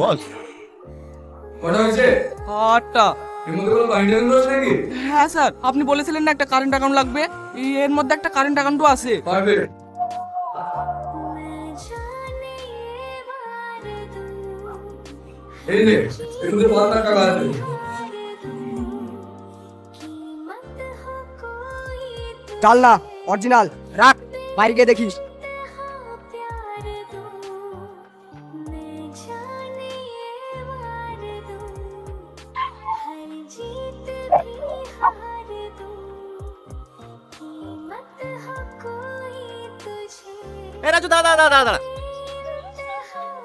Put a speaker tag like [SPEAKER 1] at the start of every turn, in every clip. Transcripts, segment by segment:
[SPEAKER 1] বস।
[SPEAKER 2] কটা হয়েছে?
[SPEAKER 3] আটটা।
[SPEAKER 2] এর মধ্যে কোনো কারেন্ট অ্যাকাউন্ট আছে নাকি?
[SPEAKER 3] হ্যাঁ স্যার আপনি বলেছিলেন না একটা কারেন্ট অ্যাকাউন্ট লাগবে? এর মধ্যে একটা কারেন্ট অ্যাকাউন্টও আছে।
[SPEAKER 2] পারবে? এই নে এর পাঁচ লাখ টাকা আছে
[SPEAKER 4] চাল না অরিজিনাল রাখ বাইরে গিয়ে দেখিস।
[SPEAKER 1] রাজু দাঁড়া দাঁড়া দাঁড়া দাঁড়া।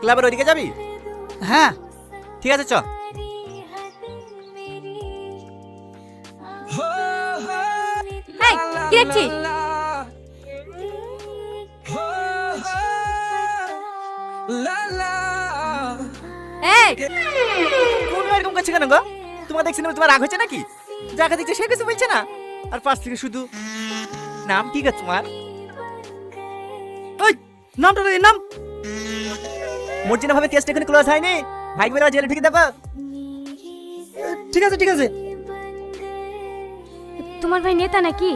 [SPEAKER 1] ক্লাবের ওইদিকে যাবি?
[SPEAKER 4] হ্যাঁ।
[SPEAKER 1] ঠিক আছে চ।
[SPEAKER 5] এই কি দেখছিস? এই।
[SPEAKER 1] কোন এরকম করছে কেন গো? তোমার দেখছি না তোমার রাগ হচ্ছে নাকি? যাকে দেখছে সে কিছু বলছে না। আর পাশ থেকে শুধু। নাম কি গো তোমার? নামটা তো নাম। মর্জিনা ভাবে কেসটা এখানে ক্লোজ হয়নি। ভাইকে বেলা জেলে ঢুকে দেবো। ঠিক আছে ঠিক আছে।
[SPEAKER 5] তোমার ভাই নেতা নাকি?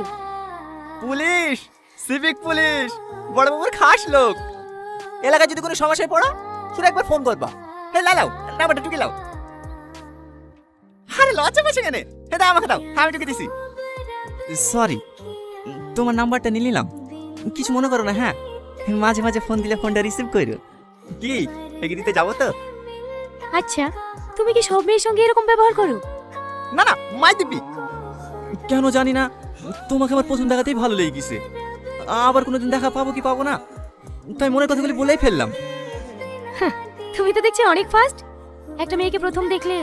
[SPEAKER 1] Police civic police. বড় বাবুর খাস লোক। এলাকায় যদি কোনো সমস্যায় পড়ো শুধু একবার ফোন করবা। হে লাও নাম্বারটা টুকে লাও। আরে লজ্জা পাচ্ছে কেন? হে দাও আমাকে দাও। আমি টুকে দিছি। সরি তোমার নাম্বারটা নিয়ে নিলাম। কিছু মনে করো না হ্যাঁ? মাঝে মাঝে ফোন দিলে ফোনটা রিসিভ করো কি? এগিয়ে দিতে যাব তো?
[SPEAKER 5] আচ্ছা তুমি কি সব মেয়ের সঙ্গে এরকম ব্যবহার করো?
[SPEAKER 1] না না মাই দিবি। কেন জানি না তোমাকে আমার প্রথম দেখাতেই ভালো লেগে গেছে আবার কোনোদিন দেখা পাবো কি পাবো না? তাই মনের কথাগুলি বলেই ফেললাম।
[SPEAKER 5] তুমি তো দেখছি অনেক ফাস্ট একটা মেয়েকে প্রথম দেখলে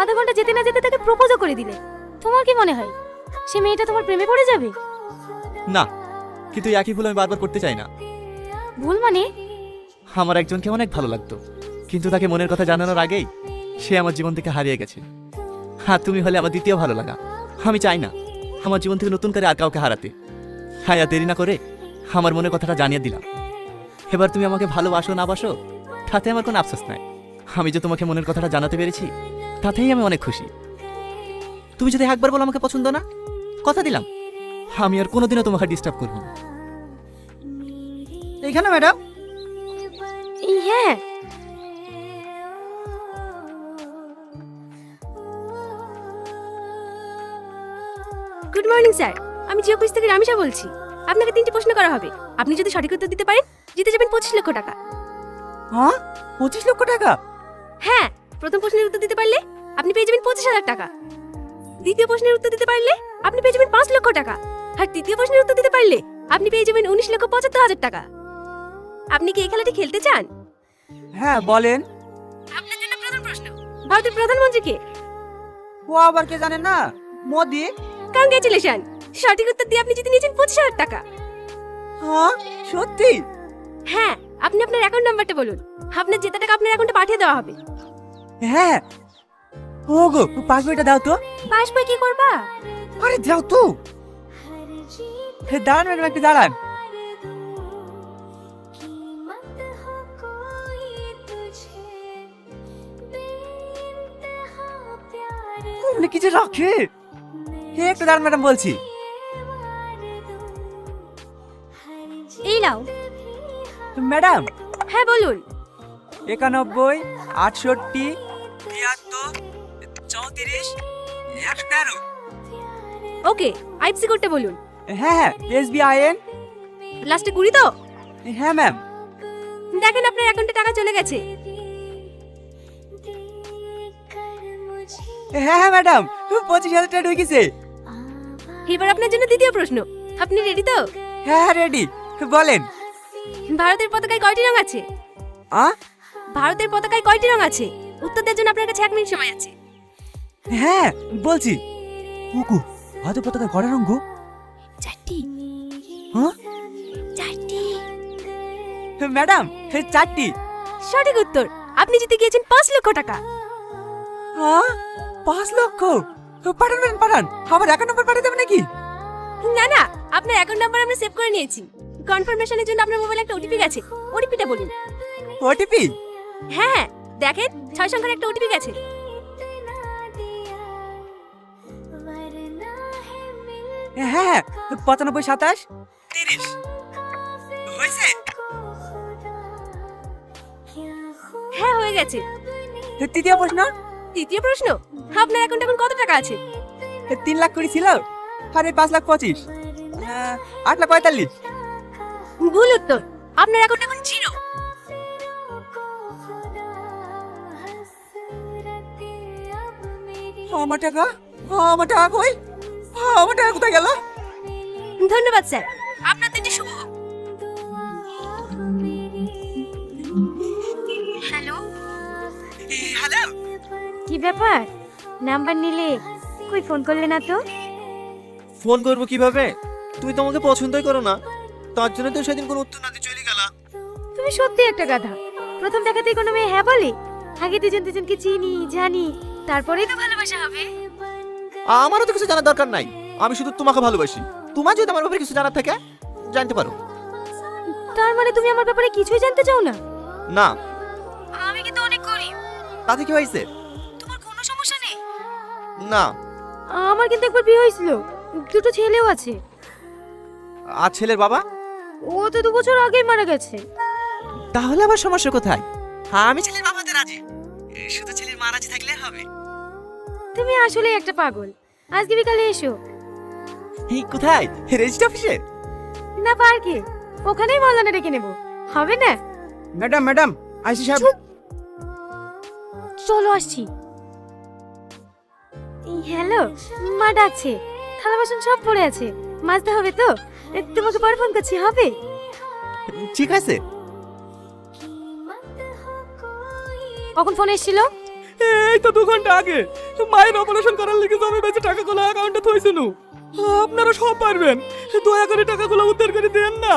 [SPEAKER 5] আধা ঘণ্টা যেতে না যেতে তাকে প্রপোজও করে দিলে। তোমার কি মনে হয় সে মেয়েটা তোমার প্রেমে পড়ে যাবে?
[SPEAKER 1] না কিন্তু একই ভুল আমি বারবার করতে চাই না।
[SPEAKER 5] ভুল মানে?
[SPEAKER 1] আমার একজনকে অনেক ভালো লাগতো, কিন্তু তাকে মনের কথা জানানোর আগেই সে আমার জীবন থেকে হারিয়ে গেছে। হ্যাঁ তুমি হলে আমার দ্বিতীয় ভালো লাগা। আমি চাই না আমার জীবন থেকে নতুন করে আর কাউকে হারাতে। হ্যাঁ দেরি না করে আমার মনের কথাটা জানিয়ে দিলাম। এবার তুমি আমাকে ভালোবাসো, না বাসো, তাতে আমার কোনো আফসোস নাই। আমি যে তোমাকে মনের কথাটা জানাতে পেরেছি, তাতেই আমি অনেক খুশি। তুমি যদি একবার বলো আমাকে পছন্দ না, কথা দিলাম। আমি আর কোনোদিনও তোমাকে ডিস্টার্ব করব না। এইখানে ম্যাডাম?
[SPEAKER 5] হ্যাঁ। গুড মর্নিং স্যার আমি জিও কুইজ থেকে রামিশা বলছি। আপনাকে তিনটি প্রশ্ন করা হবে। আপনি যদি সঠিক উত্তর দিতে পারেন জিতে যাবেন পঁচিশ লক্ষ টাকা।
[SPEAKER 1] হ্যাঁ? পঁচিশ লক্ষ টাকা?
[SPEAKER 5] হ্যাঁ প্রথম প্রশ্নের উত্তর দিতে পারলে আপনি পেয়ে যাবেন পঁচিশ হাজার টাকা। দ্বিতীয় প্রশ্নের উত্তর দিতে পারলে আপনি পেয়ে যাবেন পাঁচ লক্ষ টাকা। আর তৃতীয় প্রশ্নের উত্তর দিতে পারলে আপনি পেয়ে যাবেন উনিশ লক্ষ পঁচাত্তর হাজার টাকা। আপনি কি এই খেলাটি খেলতে চান?
[SPEAKER 4] হ্যাঁ বলেন।
[SPEAKER 5] আপনার জন্য প্রথম প্রশ্ন। ভারতের প্রধানমন্ত্রী কে?
[SPEAKER 4] ও আবার কে জানেন না? মোদি।
[SPEAKER 5] কংগ্রেচুলেশন সঠিক উত্তর দিয়ে আপনি জিতে নিয়েছেন পঁচিশ হাজার টাকা।
[SPEAKER 4] হ্যাঁ সত্যি?
[SPEAKER 5] হ্যাঁ আপনি আপনার অ্যাকাউন্ট নাম্বারটা বলুন। আপনার জেতা টাকা আপনার অ্যাকাউন্টে পাঠিয়ে দেওয়া হবে।
[SPEAKER 4] হ্যাঁ। ও গো পাসবইটা দাও তো।
[SPEAKER 5] পাসবই কি করবা?
[SPEAKER 4] আরে দাও তো। হে দাঁড়ান ম্যাডাম একটু দাঁড়ান। মানে কিছু রাখে হে একটু দাঁড়ান ম্যাডাম বলছি?
[SPEAKER 5] এই নাও।
[SPEAKER 4] ম্যাডাম?
[SPEAKER 5] হ্যাঁ বলুন।
[SPEAKER 4] একানব্বই আটষট্টি তিয়াত্তর চৌত্রিশ একশো তেরো
[SPEAKER 5] ওকে আইপসি কোডটা বলুন।
[SPEAKER 4] হ্যাঁ হ্যাঁ এস বি আই এন
[SPEAKER 5] লাস্টে কুড়ি তো?
[SPEAKER 4] হ্যাঁ ম্যাম।
[SPEAKER 5] দেখেন আপনার অ্যাকাউন্টে টাকা চলে গেছে।
[SPEAKER 4] হ্যাঁ হ্যাঁ ম্যাডাম। পঁচিশ হাজার টাকা ঢুকেছে।
[SPEAKER 5] এবার আপনার জন্য দ্বিতীয় প্রশ্ন। আপনি রেডি তো?
[SPEAKER 4] হ্যাঁ হ্যাঁ রেডি বলেন।
[SPEAKER 5] ভারতের পতাকায় কয়টি রং আছে?
[SPEAKER 4] আ?
[SPEAKER 5] ভারতের পতাকায় কয়টি রং আছে? উত্তর দেওয়ার জন্য আপনার কাছে এক মিনিট সময় আছে।
[SPEAKER 4] হ্যাঁ বলছি। কুকু হাতে পতাকা কড়া রঙ্গ
[SPEAKER 5] চারটি।
[SPEAKER 4] হ্যাঁ
[SPEAKER 5] চারটি।
[SPEAKER 4] ম্যাডাম চারটি।
[SPEAKER 5] সঠিক উত্তর আপনি জিতে গিয়েছেন পাঁচ লক্ষ টাকা।
[SPEAKER 4] হ্যাঁ পাঁচ লক্ষ? পাঠান পাঠান। আমার অ্যাকাউন্ট নম্বর পাঠিয়ে দেবেন নাকি?
[SPEAKER 5] না না আপনার অ্যাকাউন্ট নাম্বার আমরা সেভ করে নিয়েছি। কনফার্মেশনের জন্য আপনার মোবাইলে একটা ওটিপি গেছে। ওটিপিটা বলুন।
[SPEAKER 4] ওটিপি
[SPEAKER 5] হ্যাঁ হ্যাঁ
[SPEAKER 6] দেখেন ছয় সংখ্যার একটা ওটিপি গেছে।
[SPEAKER 4] হ্যাঁ হ্যাঁ পঁচানব্বই সাতাশ। তিরিশ। হয়েছে?
[SPEAKER 6] হ্যাঁ হয়ে গেছে।
[SPEAKER 4] তৃতীয় প্রশ্ন?
[SPEAKER 6] তৃতীয় প্রশ্ন আপনার অ্যাকাউন্টে এখন কত টাকা আছে?
[SPEAKER 4] তিন লাখ করে ছিল আর এই পাঁচ লাখ পঁচিশ। আট লাখ পঁয়তাল্লিশ।
[SPEAKER 6] ভুল উত্তর আপনার অ্যাকাউন্ট এখন জিরো।
[SPEAKER 4] আমার টাকা? আমার টাকা কই? আমার টাকা কোথায় গেল?
[SPEAKER 6] ধন্যবাদ স্যার। আপনার দিনটি শুভ। ব্যাপার? নাম্বার নিলে কই ফোন করলে না তো?
[SPEAKER 1] ফোন করব কীভাবে? তুমি তো আমাকে পছন্দই করো না। তার জন্য তো সেদিন কোনো উত্তর না দিয়ে চলে গেলা
[SPEAKER 6] তুমি সত্যি একটা গাধা। প্রথম দেখাতেই কোনো মেয়ে হ্যাঁ বলে? আগে দুজন দুজনকে চিনি জানি তারপরেই তো ভালোবাসা হবে।
[SPEAKER 1] আমারও তো কিছু জানার দরকার নাই। আমি শুধু তোমাকে ভালোবাসি। তোমার যদি আমার ব্যাপারে কিছু জানার থাকে জানতে পারো।
[SPEAKER 6] তার মানে তুমি আমার ব্যাপারে কিছুই জানতে চাও না?
[SPEAKER 1] না।
[SPEAKER 6] আমি কিন্তু অনেক গরিব।
[SPEAKER 1] তাতে কি হয়েছে? না।
[SPEAKER 6] আমার কিন্তু একবার বিয়ে হয়েছিল। দুটো ছেলেও আছে।
[SPEAKER 1] আর ছেলের বাবা?
[SPEAKER 6] ও তো দু বছর আগেই মারা গেছে।
[SPEAKER 1] তাহলে আবার সমস্যা কোথায়?
[SPEAKER 4] হ্যাঁ আমি ছেলের বাবাতে রাজি শুধু ছেলের মা রাজি থাকলে হবে।
[SPEAKER 6] তুমি আসলে একটা পাগল। আজকে বিকালে এসো।
[SPEAKER 1] এই কোথায়? রেজিস্ট্রি অফিসে?
[SPEAKER 6] না পার্কে। ওখানেই মল্লানা ডেকে নেব। হবে না?
[SPEAKER 4] ম্যাডাম ম্যাডাম আইসি সাহেব।
[SPEAKER 6] চলো আসছি। হ্যালো মা ডাকছে থালা বাসন সব পড়ে আছে। মাজতে হবে তো? তোমাকে পরে ফোন করছি হবে?
[SPEAKER 1] ঠিক আছে।
[SPEAKER 6] কখন ফোন এসেছিল?
[SPEAKER 7] এই তো দু ঘণ্টা আগে। মায়ের অপারেশন করার লিগে জমি বেঁচে টাকাগুলো অ্যাকাউন্টে থইছিল আপনারা সব পারবেন। দয়া করে টাকাগুলো উদ্ধার করে দেন না।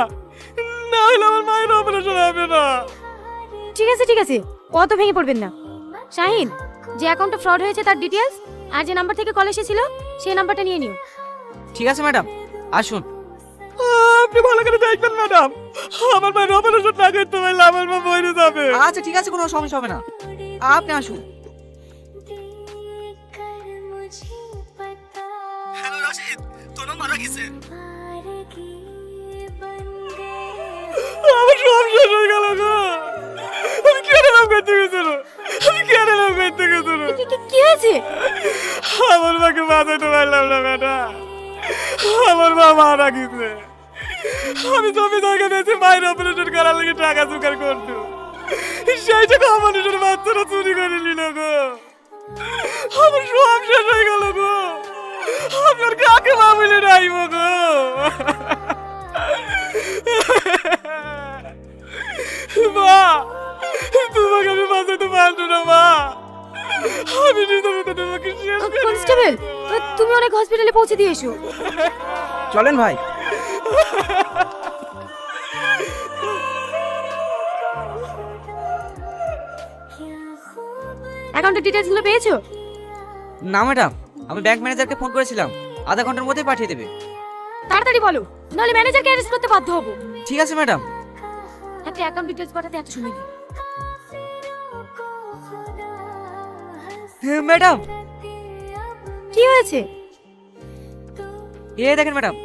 [SPEAKER 7] না হলে আমার মায়ের অপারেশন হবে না।
[SPEAKER 6] ঠিক আছে ঠিক আছে। অত ভেঙে পড়বেন না। শাহিন যে অ্যাকাউন্টে ফ্রড হয়েছে তার ডিটেলস আর যে নাম্বার থেকে কল এসেছিল সেই নাম্বারটা নিয়ে নিও।
[SPEAKER 4] ঠিক আছে ম্যাডাম। আসুন।
[SPEAKER 7] আপনি ভালো করে দেখবেন ম্যাডাম। আমার মায়ের অপারেশন না করতে পারলে আমার মা মরে যাবে।
[SPEAKER 4] আচ্ছা ঠিক আছে কোনো সমস্যা হবে না। আপনি আসুন। হ্যালো রশিদ তোর মারা গেছে।
[SPEAKER 7] আমার সব শেষ হয়ে গেল গো। আমি কেন নাম করতে গেছিল? আমি কেন নাম করতে গেছিল?
[SPEAKER 6] কি- কি- কি হয়েছে?
[SPEAKER 7] আমার মাকে বাঁচাতে পারলাম না ম্যাডাম আমার মা মারা গেছে। আমি জমি জায়গা নিয়েছি, মায়ের অপারেশন করার লেগে টাকা জোগাড় করতো। সেই টাকা মানুষের বাচ্চারা চুরি করে নিল গো। আমার সব শেষ হয়ে গেল গো। আমি আর কাকে মা বলে রাইব গো? মা, তোমাকে আমি বাঁচাতে পারতো না, মা। আমি নিজের তোমাকে শেষ করে
[SPEAKER 6] কনস্টেবল তুমি অনেক হসপিটালে পৌঁছে দিয়ে এসো।
[SPEAKER 4] চলেন ভাই।
[SPEAKER 6] অ্যাকাউন্টের ডিটেলসগুলো পেয়েছ?
[SPEAKER 4] না ম্যাডাম আমি ব্যাংক ম্যানেজারকে ফোন করেছিলাম। আধা ঘণ্টার মধ্যেই পাঠিয়ে দেবে।
[SPEAKER 6] তাড়াতাড়ি বলো নাহলে ম্যানেজারকে অ্যারেস্ট করতে বাধ্য হব।
[SPEAKER 4] ঠিক আছে ম্যাডাম
[SPEAKER 6] একটা অ্যাকাউন্ট ডিটেলস পাঠাতে এত সময় নেই।
[SPEAKER 4] ম্যাডাম।
[SPEAKER 6] কি হয়েছে?
[SPEAKER 4] এই দেখেন ম্যাডাম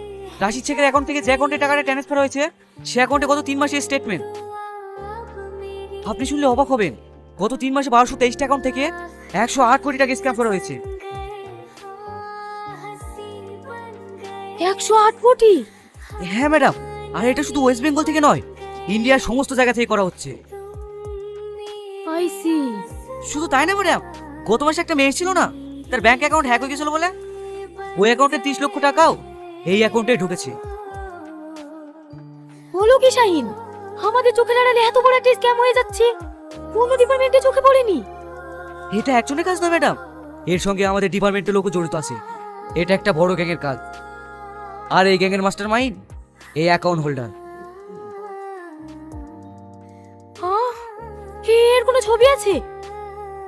[SPEAKER 4] রাশিদ শেখের অ্যাকাউন্ট থেকে যে অ্যাকাউন্টে টাকাটা ট্রান্সফার হয়েছে সে অ্যাকাউন্টে গত তিন মাসের স্টেটমেন্ট আপনি শুনলে অবাক হবেন গত তিন মাসে বারোশো তেইশটা অ্যাকাউন্ট থেকে একশো আট কোটি টাকা স্ক্যাম করা হয়েছে।
[SPEAKER 6] একশো আট কোটি?
[SPEAKER 4] হ্যাঁ ম্যাডাম আর এটা শুধু ওয়েস্ট বেঙ্গল থেকে নয় ইন্ডিয়ার সমস্ত জায়গা থেকে করা হচ্ছে।
[SPEAKER 6] আইসি
[SPEAKER 4] শুধু তাই না ম্যাডাম? গত মাসে একটা মেয়ে ছিল না তার ব্যাংক অ্যাকাউন্ট হ্যাক হয়ে গেছিল বলে? ওই অ্যাকাউন্টে তিরিশ লক্ষ টাকাও এই অ্যাকাউন্টে ঢুকেছে।
[SPEAKER 6] হলো কি শাহিন আমাদের চোখের আড়ালে এত বড় একটা স্ক্যাম হয়ে যাচ্ছে কোনো ডিপার্টমেন্টে চোখে পড়েনি?
[SPEAKER 4] এটা একজনের কাজ না ম্যাডাম এর সঙ্গে আমাদের ডিপার্টমেন্টের লোকও জড়িত আছে। এটা একটা বড় গ্যাংয়ের কাজ। আর এই গ্যাংয়ের মাস্টার মাইন্ড এই অ্যাকাউন্ট হোল্ডার
[SPEAKER 6] এর কোনো ছবি আছে?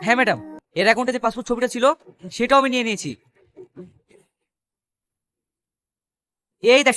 [SPEAKER 4] হ্যাঁ ম্যাডাম এর অ্যাকাউন্টে যে পাসপোর্ট ছবিটা ছিল সেটাও আমি নিয়ে নিয়েছি। এই দেখ